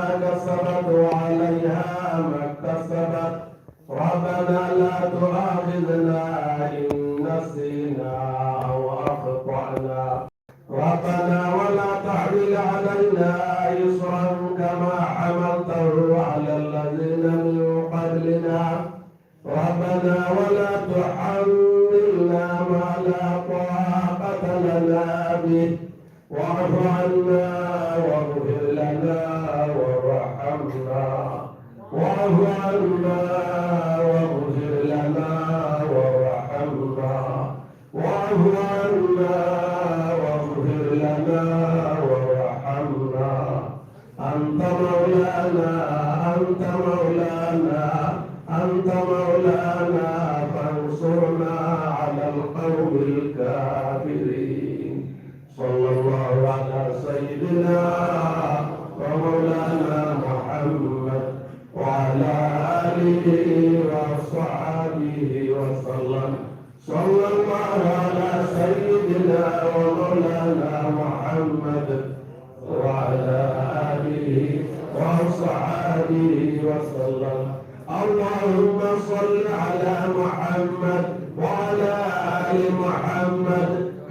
كسبت وعليها ما اكتسبت. ربنا لا تؤاخذنا إن نسينا أو أخطأنا. ربنا ولا تحمل علينا إصرا كما حملته على الذين من قبلنا. ربنا ولا تحملنا ما لا طاقة لنا به. واعف عنا واغفر لنا وارحمنا. واعف عنا واغفر لنا وارحمنا. واعف عنا واغفر لنا وارحمنا. أنت مولانا أنت مولانا أنت مولانا فانصرنا على القوم الكافرين. سيدنا ومولانا محمد وعلى آله وصحبه وسلم. صلى الله على سيدنا ومولانا محمد وعلى آله وصحبه وسلم. اللهم صل على محمد وعلى آل محمد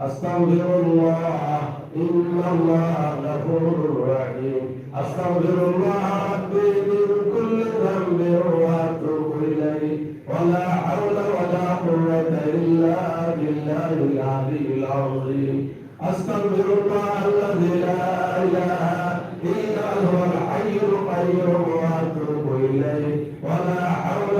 أستغفر الله إن الله غفور رحيم أستغفر الله ربي من كل ذنب وأتوب إليه ولا حول ولا قوة إلا بالله. العلي العظيم أستغفر الله الذي لا إله إلا هو الحي القيوم وأتوب إليه ولا حول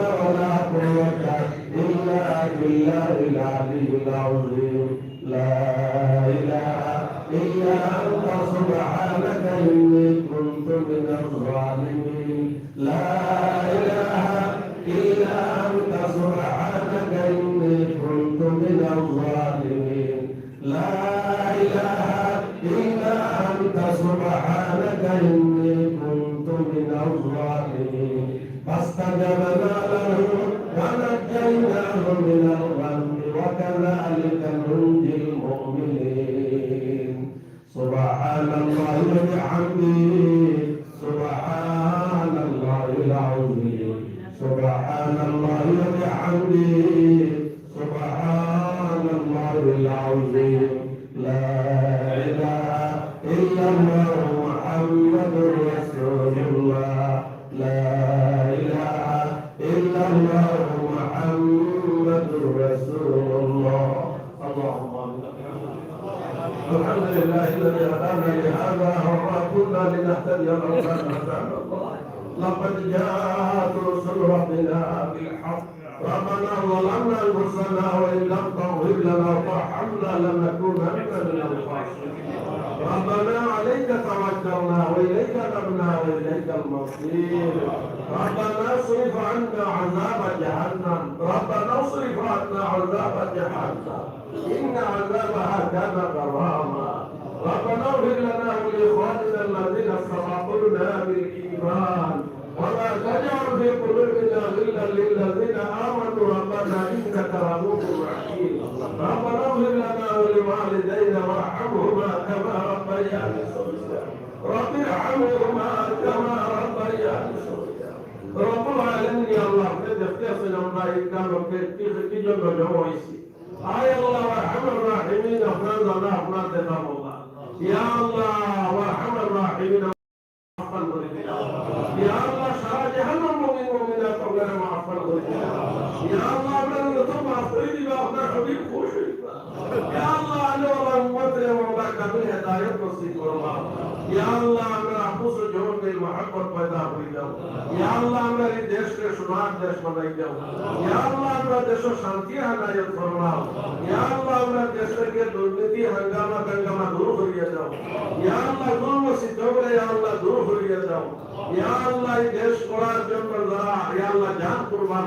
الحمد لله الذي هدانا لهذا وما كنا لنهتدي لولا ان هدانا الله لقد جاءت رسل ربنا بالحق ربنا ظلمنا انفسنا وان لم تغفر لنا وترحمنا لنكونن من الخاسرين ربنا عليك توكلنا وإليك نبنا واليك المصير ربنا اصرف عنا عذاب جهنم. ربنا اصرف عنا عذاب جهنم. إن عذابها كان غراما ربنا اغفر لنا ولاخواننا الذين سبقونا بالايمان ولا تجعل في قلوبنا غلا للذين امنوا ربنا انك رؤوف رحيم ربنا اغفر لنا ولوالدينا وارحمهما كما ربياني صغيرا رب ارحمهما كما ربياني صغيرا رب العالمين يا الله اختصنا ما يكانوا في جنب جويسي آي الله وارحم الراحمين افنان الله تمام الله يا الله وارحم الراحمين معفى المؤمنين. يا الله شرع جهنم مؤمن مؤمنات وغير معفى المؤمنين. يا الله من ثم افريدي بافضل حبيب خوشي. يا الله انا والله ممثل ومبارك কামিল হেদায়েত নসিব ফরমাও ইয়া আল্লাহ আমরা আপুস জোর মে মোহাম্মত পয়দা হই দাও ইয়া আল্লাহ আমরা এই দেশকে সোনার দেশ বানাই দাও ইয়া আল্লাহ আমরা দেশ শান্তি হানায়ত ফরমাও ইয়া আল্লাহ আমরা দেশকে দুর্নীতি হাঙ্গামা গঙ্গামা দূর করিয়ে দাও ইয়া আল্লাহ দুর্ম ইয়া আল্লাহ এই দেশ করার জন্য যারা ইয়া আল্লাহ জান কুরবান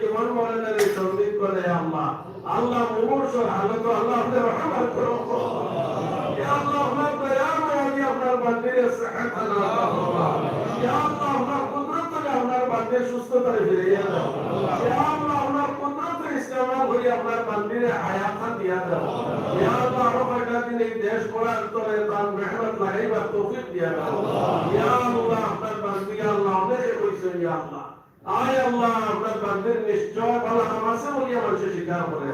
জীবন মরণের এই করে আল্লাহ আল্লাহ মুমূর্ষর হালত আল্লাহ আপনি রহমান করো। ইয়া আল্লাহ, আপনার দয়া মায়াবী আপনার বান্দির সেহাত আল্লাহ ইয়া আল্লাহ, আপনার কুদরত থেকে আপনার বান্দির সুস্থতায় ফিরিয়ে করে অনেকে কইছে আল্লাহ আয় আল্লাহ আপনার বান্দির নিশ্চয় ভালো আমাসে বলিয়া মানুষের স্বীকার করে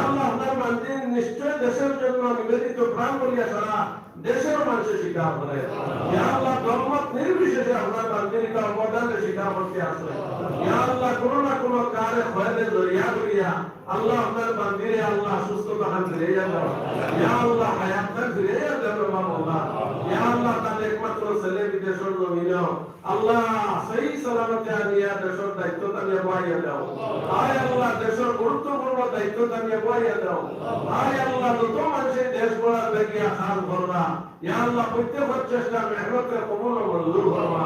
আল্লাহ আপনার বান্দির নিশ্চয় দেশের জন্য নিবেদিত প্রাণ বলিয়া সারা দেশের মানুষের স্বীকার করে আল্লাহ। ধর্মত নির্বিশেষে আপনার বান্দির এটা অবদানের স্বীকার করতে আসে আল্লাহ কোনো না কোনো কারে ভয়তে জড়িয়া করিয়া আল্লাহ আপনার বান্দিরে আল্লাহ সুস্থ তাহান ফিরে যাবে ইয়া আল্লাহ হায়াত ফিরে যাবে মাওলা ইয়া আল্লাহ তার একমাত্র ছেলে বিদেশের জমিন আল্লাহ সেই সালামতে আনিয়া দেশের দায়িত্ব তানিয়ে বহাইয়া দাও। আয় আল্লাহ দেশের গুরুত্বপূর্ণ দায়িত্ব তানিয়ে বহাইয়া দাও। আয় আল্লাহ যত মানুষের দেশ গড়ার লাগিয়া খান করবা ইয়া আল্লাহ প্রত্যেকের চেষ্টা মেহনতের কবুল মঞ্জুর করবা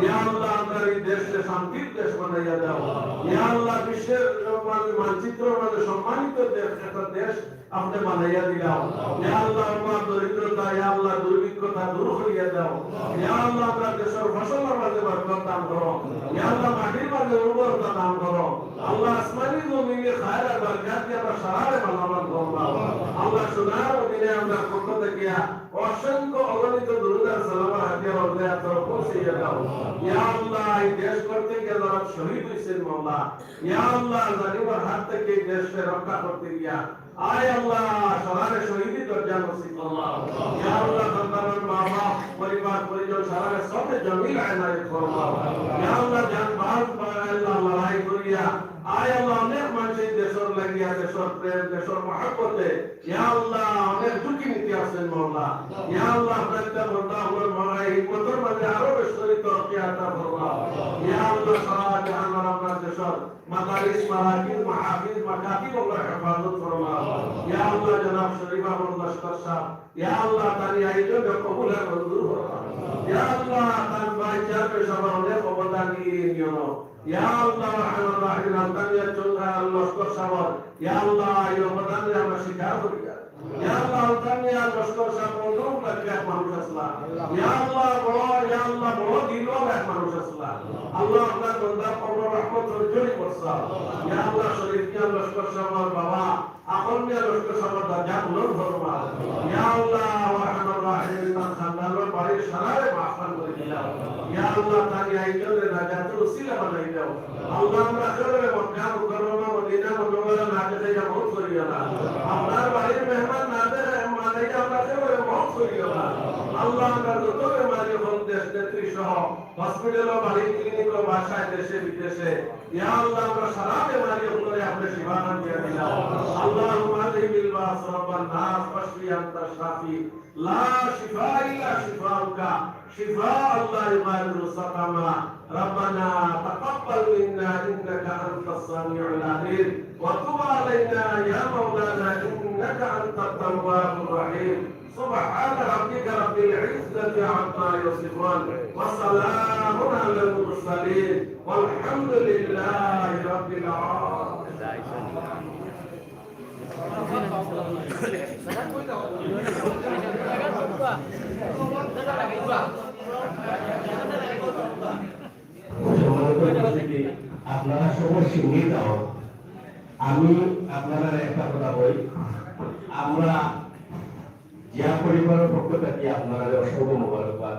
ইয়া আল্লাহ, আমরা এই দেশকে শান্তির দেশ বানাইয়া দাও। ইয়া আল্লাহ, বিশ্বের মানে মানচিত্র মানে অসংখ্য অগণিত দুরুদার সালামা হাতিয়া বলতে আপনারা পৌঁছে দাও ইয়া এই দেশ করতে গিয়ে যারা শহীদ হয়েছেন মাওলা। ইয়া আল্লাহ হাত থেকে দেশকে রক্ষা করতে গিয়া। আয় আল্লাহ সারারে শহীদি দরজা নসিব আল্লাহ, সন্তানের মা বাপ পরিবার, পরিজন সারারে সবে জমিল আয়নায় ফরমাও ইয়া আল্লাহ জান লড়াই করিয়া। আয় আল্লাহ লাগিয়া দেশের প্রেম দেশের মহাব্বতে। ইয়া আল্লাহ, অনেক ঝুঁকি নিতে আসেন মাওলা ইয়া আল্লাহ প্রত্যেক বন্ধা আমার মারা। এই বছর মাঝে আরও কবুল অনেক অবদান নিয়ে নিও ইয়া আল্লাহ লস্কর ইয়া ইয়া ইয়া ইয়া ইয়া সাহেব বাবা লস্কর বুলন্দ ফরমা ইয়া আল্লাহ রহমান রাহিম তার সারারে মাফান করে দিলাম। ইয়া আল্লাহ তারি আইজলে নাজাতুল উসিলা বানাই দাও। আল্লাহ আমরা করে মক্কা মুকাররমা মদিনা মুনাওয়ারা না যেতে যা বহুত করিও না আপনার বাড়ির মেহমান না দেয় মালাইকা আমরা করে বহুত করিও না আল্লাহ আমরা যত মালিক নেত্রী সহ হসপিটাল বাড়ি ক্লিনিক বাসায় দেশে বিদেশে ইয়া আল্লাহ আমরা সারা বেমারি হলে আপনি শিফানা দিয়ে দিলাম আল্লাহুম্মা আযহিবিল বাস রাব্বান নাস ফাশফি আনতা শাফি লা শিফা ইল্লা শিফাউকা شفاء الله يغادر سقما ربنا تقبل منا انك انت السميع العليم وتب علينا يا مولانا انك انت التواب الرحيم سبحان ربك رب العزه عما يصفون وسلام على المرسلين والحمد لله رب العالمين আপনারা সবাই সঙ্গে দাও আমি আপনারা একটা কথা বলি আমরা জিয়া পরিবারের পক্ষ থেকে আপনারা অসংখ্য মোবারকবাদ,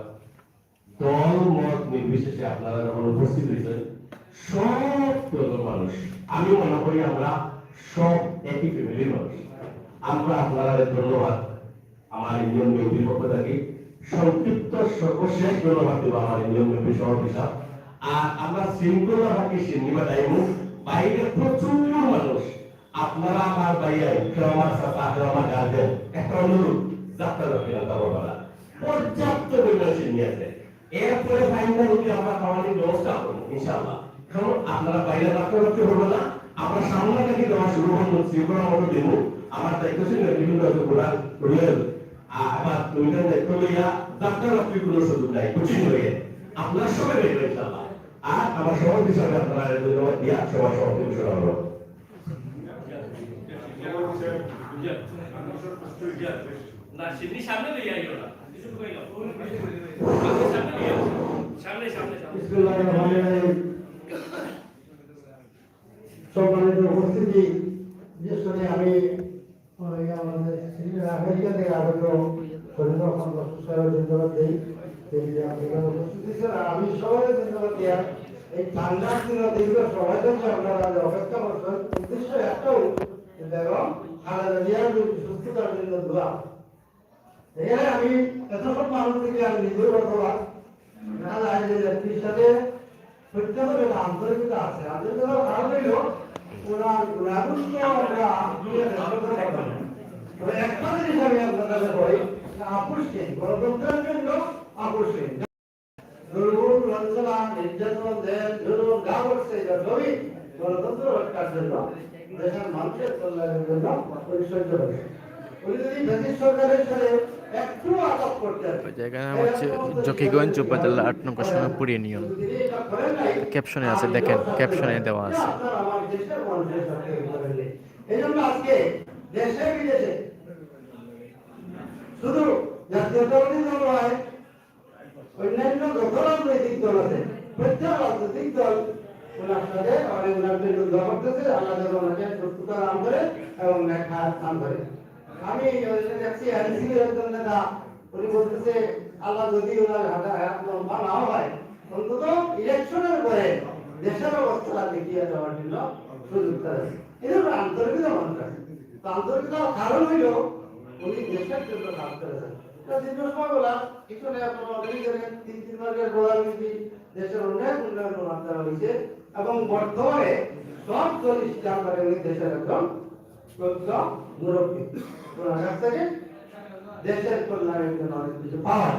দল, মত, নির্বিশেষে আপনারা যখন উপস্থিত হয়েছেন, সব ধর্মের মানুষ, আমি মনে করি আমরা সব একই ফ্যামিলির মানুষ। আমরা আপনাদের ধন্যবাদ আমার ইন্ডিয়ান বিএনপির পক্ষ থেকে, সংক্ষিপ্ত সর্বশেষ ধন্যবাদ দেব আমার ইন্ডিয়ান বিএনপি সভাপতি সাহেব আর আমরা শৃঙ্খলা ভাগে সিনেমা টাইমু বাইরে প্রচুর মানুষ, আপনারা আমার বাইরে আমার সাথে আমার গার্জেন, একটা অনুরোধ। যাত্রা রক্ষা করা পর্যাপ্ত পরিমাণ সিনেমা আছে এরপরে ফাইনাল হচ্ছে আমরা খাওয়ানোর ব্যবস্থা করব ইনশাআল্লাহ কারণ আপনারা বাইরে রাখতে রাখতে হবে না আমরা সামনে থেকে দেওয়া শুরু করব শৃঙ্খলা মতো দেবো আমার দায়িত্ব হয়ে আপনার সবাই আর আমার সবার হিসাবে আপনারা ধন্যবাদ দিয়া সবার সভাপতি ঘোষণা করব না সিডনি সামনে লইয়া আইও না। কিছু কই না। সামনে লইয়া। সামনে সামনে সামনে। বিসমিল্লাহিররহমানিররহিম। সম্মানিত উপস্থিতি। বিশেষ করে আমি আমেরিকা থেকে আগত শরীর রহমান ধন্যবাদ দিই। তিনি যে আমেরিকার উপস্থিতি ছিলেন। আমি সবাই ধন্যবাদ দিই এই ঠান্ডার দিন দীর্ঘ সময় আপনারা অপেক্ষা করছেন উদ্দেশ্য একটাও যে খালেদা জিয়ার সুস্থতার জন্য দোয়া। এখানে আমি আন্তরিকতা আছে। আন্তরিকতার কারণ একটা জিনিস গণতন্ত্রের জন্য আপোষহীন দুর্গুণ লাঞ্ছনা নির্যাতন, দেশ সবই গণতন্ত্র রক্ষার জন্য, দেশের মানুষের কল্যাণের জন্য যদি ব্রিটিশ সরকারের সাথে জায়গার নাম হচ্ছে জকিগঞ্জ উপজেলা আট নম্বর সোনাপুর ইউনিয়ন ক্যাপশনে আছে, দেখেন ক্যাপশনে দেওয়া আছে। শুধু আমি দেখছি উনি বলতেছে, আল্লাহ যদি ওনার লম্বা নাও হয় অন্তত ইলেকশনের পরে দেশের অবস্থা দেখিয়ে দেওয়ার জন্য সুযোগ করে এই জন্য আন্তরিকতা মানুষ তো কারণ হইল, উনি দেশের জন্য কাজ করেছেন। বলা জানেন, তিন তিন দেশের অনেক উন্নয়ন করা হয়েছে এবং বর্তমানে সব চল্লিশ জানুয়ারি উনি দেশের একজন মুরব্বী। ওনার কাছ থেকে দেশের কল্যাণের জন্য অনেক কিছু পাওয়া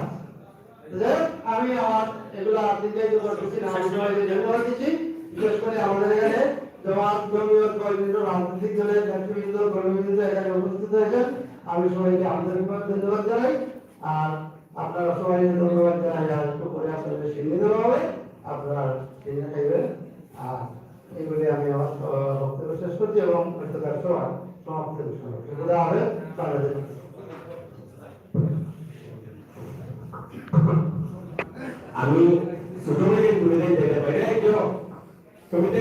আমি আমার এগুলা দীর্ঘায়িত করতেছি না ধন্যবাদ দিচ্ছি বিশেষ করে আমাদের এখানে জমাত জমিয়ত কর্মীবৃন্দ রাজনৈতিক দলের নেতৃবৃন্দ কর্মীবৃন্দ এখানে উপস্থিত হয়েছেন আমি সবাইকে আন্তরিকভাবে ধন্যবাদ জানাই আর আপনারা সবাই ধন্যবাদ জানাই আর একটু পরে আপনাদের দেওয়া হবে আপনারা সিন্নি খাইবেন আর এগুলি আমি আমার বক্তব্য শেষ করছি এবং সমাপ্তি ঘোষণা হবে তাহলে আমি ছোটবেলায় ঘুরে যাই একজন কমিটি